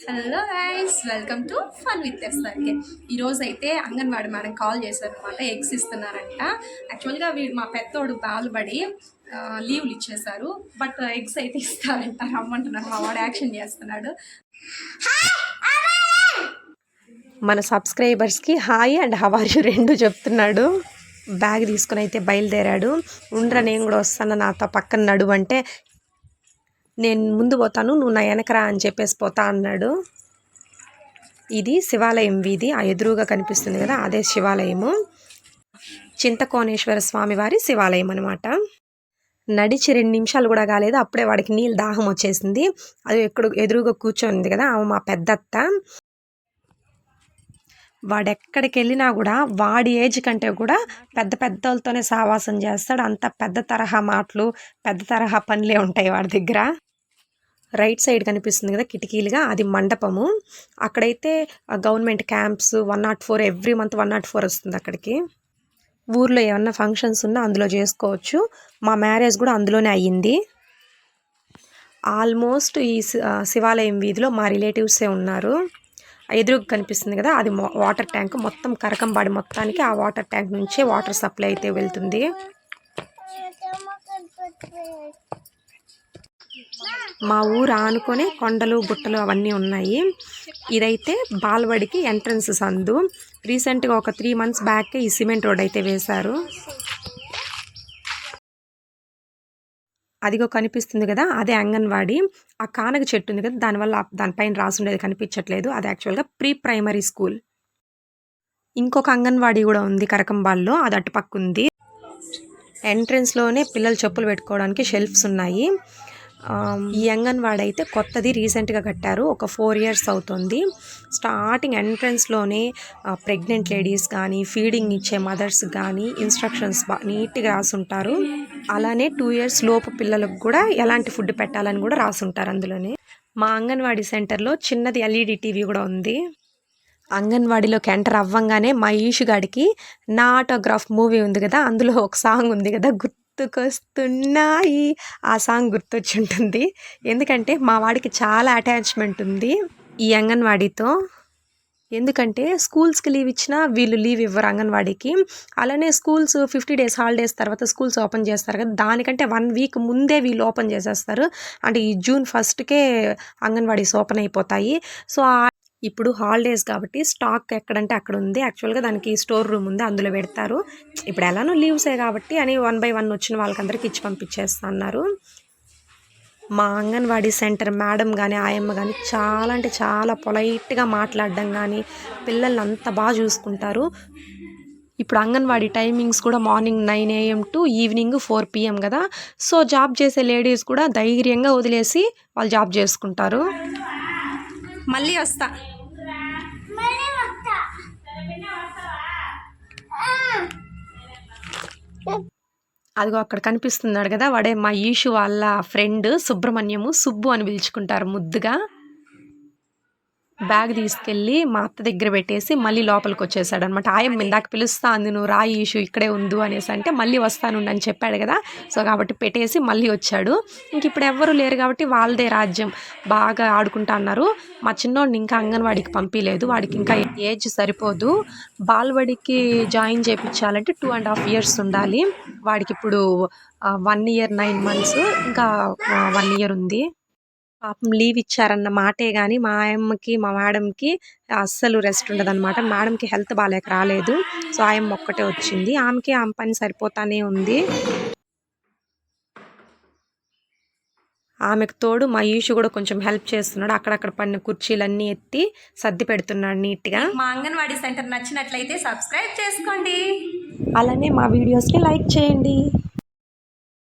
Hello guys welcome to fun with SRK ఈరోజు అయితే anganwadi madam call చేశారనమాట ఎగ్స్ ఇస్తున్నారంట. యాక్చువల్గా వీడు మా పెద్దోడు బాలుబడి లీవ్లు ఇచ్చేశారు బట్ ఎగ్స్ అయితే ఇస్తారంట రమ్మంటున్నారు మా వాడు యాక్షన్ చేస్తున్నాడు. మన సబ్స్క్రైబర్స్కి హాయ్ అండ్ హవార్ యూ రెండు చెప్తున్నాడు. బ్యాగ్ తీసుకుని అయితే బయలుదేరాడు. ఉండ్రా నేను కూడా వస్తాను నాతో పక్కన నడువంటే నేను ముందు పోతాను నువ్వు నా వెనకరా అని చెప్పేసి పోతా అన్నాడు. ఇది శివాలయం వీధి ఆ ఎదురుగా కనిపిస్తుంది కదా అదే శివాలయము. చింతకోణేశ్వర స్వామి వారి శివాలయం అనమాట నడిచి రెండు నిమిషాలు కూడా కాలేదు అప్పుడే వాడికి నీళ్ళు దాహం వచ్చేసింది. అది ఎక్కడ ఎదురుగా కూర్చొని కదా ఆమె మా పెద్దత్త. వాడెక్కడికెళ్ళినా వెళ్ళినా కూడా వాడి ఏజ్ కంటే కూడా పెద్ద పెద్ద వాళ్ళతోనే సావాసం చేస్తాడు. అంత పెద్ద తరహా మాటలు పెద్ద తరహా పనులే ఉంటాయి వాడి దగ్గర. రైట్ సైడ్ కనిపిస్తుంది కదా కిటికీలుగా అది మండపము. అక్కడైతే government camps one nought four every month one nought four వస్తుంది అక్కడికి. ఊర్లో ఏమన్నా ఫంక్షన్స్ ఉన్నా అందులో చేసుకోవచ్చు. మా మ్యారేజ్ కూడా అందులోనే అయ్యింది. ఆల్మోస్ట్ ఈ శి- శివాలయం వీధిలో మా రిలేటివ్సే ఉన్నారు. ఎదురుగా కనిపిస్తుంది కదా అది వాటర్ ట్యాంక్ మొత్తం కరకంబాడి మొత్తానికి ఆ వాటర్ ట్యాంక్ నుంచే వాటర్ సప్లై అయితే వెళ్తుంది. మా ఊరు ఆనుకొని కొండలు గుట్టలు అవన్నీ ఉన్నాయి. ఇదైతే బాల్వాడికి ఎంట్రన్స్ సందు. రీసెంట్గా ఒక త్రీ మంత్స్ బ్యాక్ ఈ సిమెంట్ రోడ్ అయితే వేశారు. అదిగో కనిపిస్తుంది కదా అదే అంగన్వాడి. ఆ కానగ చెట్టు ఉంది కదా దానివల్ల దానిపైన రాసుండేది కనిపించట్లేదు. అది యాక్చువల్గా ప్రీ ప్రైమరీ స్కూల్. ఇంకొక అంగన్వాడి కూడా ఉంది కరకంబాల్లో అది అటుపక్క ఉంది. ఎంట్రన్స్లోనే పిల్లలు చెప్పులు పెట్టుకోవడానికి షెల్ఫ్స్ ఉన్నాయి. ఈ అంగన్వాడి అయితే కొత్తది రీసెంట్గా కట్టారు. ఒక ఫోర్ ఇయర్స్ అవుతుంది. స్టార్టింగ్ ఎంట్రన్స్లోనే ప్రెగ్నెంట్ లేడీస్ కానీ ఫీడింగ్ ఇచ్చే మదర్స్ కానీ ఇన్స్ట్రక్షన్స్ బా నీట్గా రాసుంటారు. అలానే టూ ఇయర్స్ లోపు పిల్లలకు కూడా ఎలాంటి ఫుడ్ పెట్టాలని కూడా రాసుంటారు అందులోనే. మా అంగన్వాడీ సెంటర్లో చిన్నది ఎల్ఈడి టీవీ కూడా ఉంది. అంగన్వాడీలోకి ఎంటర్ అవ్వంగానే మా ఈషు గాడికి నా ఆటోగ్రాఫ్ మూవీ ఉంది కదా అందులో ఒక సాంగ్ ఉంది కదా గుర్తుకొస్తున్నాయి. ఆ సాంగ్ గుర్తొచ్చి ఉంటుంది ఎందుకంటే మా వాడికి చాలా అటాచ్మెంట్ ఉంది ఈ అంగన్వాడీతో. ఎందుకంటే స్కూల్స్కి లీవ్ ఇచ్చినా వీళ్ళు లీవ్ ఇవ్వరు అంగన్వాడీకి. అలానే స్కూల్స్ ఫిఫ్టీ డేస్ హాలిడేస్ తర్వాత స్కూల్స్ ఓపెన్ చేస్తారు కదా. దానికంటే వన్ వీక్ ముందే వీళ్ళు ఓపెన్ చేసేస్తారు. అంటే ఈ జూన్ ఫస్ట్కే అంగన్వాడీస్ ఓపెన్ అయిపోతాయి. సో ఆ ఇప్పుడు హాలిడేస్ కాబట్టి స్టాక్ ఎక్కడంటే అక్కడ ఉంది యాక్చువల్గా దానికి స్టోర్ రూమ్ ఉంది అందులో పెడతారు. ఇప్పుడు ఎలానో లీవ్సే కాబట్టి అని వన్ బై వన్ వచ్చిన వాళ్ళకందరికి ఇచ్చి పంపించేస్తా అన్నారు. మా అంగన్వాడీ సెంటర్ మేడం కానీ ఆయమ్మ కానీ చాలా అంటే చాలా పొలైట్గా మాట్లాడడం కానీ పిల్లల్ని అంత బాగా చూసుకుంటారు. ఇప్పుడు అంగన్వాడీ టైమింగ్స్ కూడా morning nine AM to evening four PM కదా. సో జాబ్ చేసే లేడీస్ కూడా ధైర్యంగా వదిలేసి వాళ్ళు జాబ్ చేసుకుంటారు. మళ్ళీ వస్తా. అదిగో అక్కడ కనిపిస్తున్నాడు కదా వాడే మా ఈషు వాళ్ళ ఫ్రెండ్ సుబ్రహ్మణ్యము సుబ్బు అని పిలుచుకుంటారు ముద్దుగా. బ్యాగ్ తీసుకెళ్ళి మా అత్త దగ్గర పెట్టేసి మళ్ళీ లోపలికి వచ్చేసాడు అనమాట ఆయన ఇందాక పిలుస్తా అంది నువ్వు రాయి ఇష్యూ ఇక్కడే ఉండు అనేసి అంటే మళ్ళీ వస్తాను అని చెప్పాడు కదా. సో కాబట్టి పెట్టేసి మళ్ళీ వచ్చాడు. ఇంక ఇప్పుడు ఎవ్వరు లేరు కాబట్టి వాళ్ళదే రాజ్యం. బాగా ఆడుకుంటా అన్నారు. మా చిన్నోడిని ఇంకా అంగన్వాడికి పంపించలేదు వాడికి ఇంకా ఏజ్ సరిపోదు. బాల్వాడికి జాయిన్ చేయించాలంటే టూ అండ్ హాఫ్ ఇయర్స్ ఉండాలి. వాడికి ఇప్పుడు వన్ ఇయర్ నైన్ మంత్స్. ఇంకా వన్ ఇయర్ ఉంది. పాపం లీవ్ ఇచ్చారన్న మాటే కానీ మా ఆయమ్మకి మా మేడంకి అస్సలు రెస్ట్ ఉండదు అనమాట మేడంకి హెల్త్ బాగాలేక రాలేదు. సో ఆయమ్మ ఒక్కటే వచ్చింది. ఆమెకి ఆమె పని సరిపోతానే ఉంది. ఆమెకు తోడు మా ఈషు కూడా కొంచెం హెల్ప్ చేస్తున్నాడు. అక్కడక్కడ పడిన కుర్చీలన్నీ ఎత్తి సర్ది పెడుతున్నాడు నీట్గా. మా అంగన్వాడీ సెంటర్ నచ్చినట్లయితే సబ్స్క్రైబ్ చేసుకోండి. అలానే మా వీడియోస్ని లైక్ చేయండి.